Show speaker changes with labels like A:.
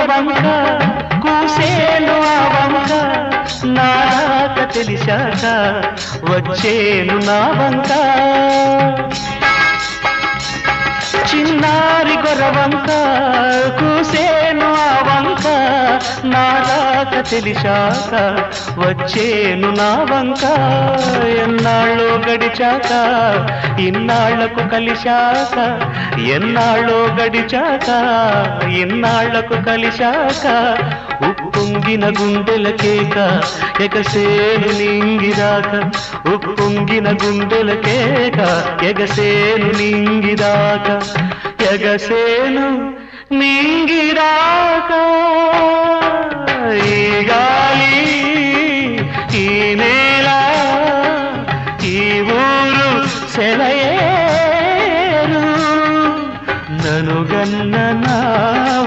A: గొరవంక కూసేను ఆ వంక నారాక తెలిసాక వచ్చేను నా వంక. చిన్నారి గొరవంక కూసేను ఆ వంక నారాక తెలిసాక వచ్చేను నా వంక. ఎన్న గడిచాక ఇన్నాళ్ళకు కలిశాక ఎన్నాళ్ళో గడిచాక ఇన్నాళ్ళకు కలిశాక ఉప్పొంగిన గుండెల కేక ఎగసేను నింగిరాక ఉప్పొంగిన గుండెల కేక ఎగసేను నింగిరాక ఎగసేను నింగిరాక. ఈ గాలి ఈ నేలా ఈ ఊరు సెలయేరు. ననుగన్న నావ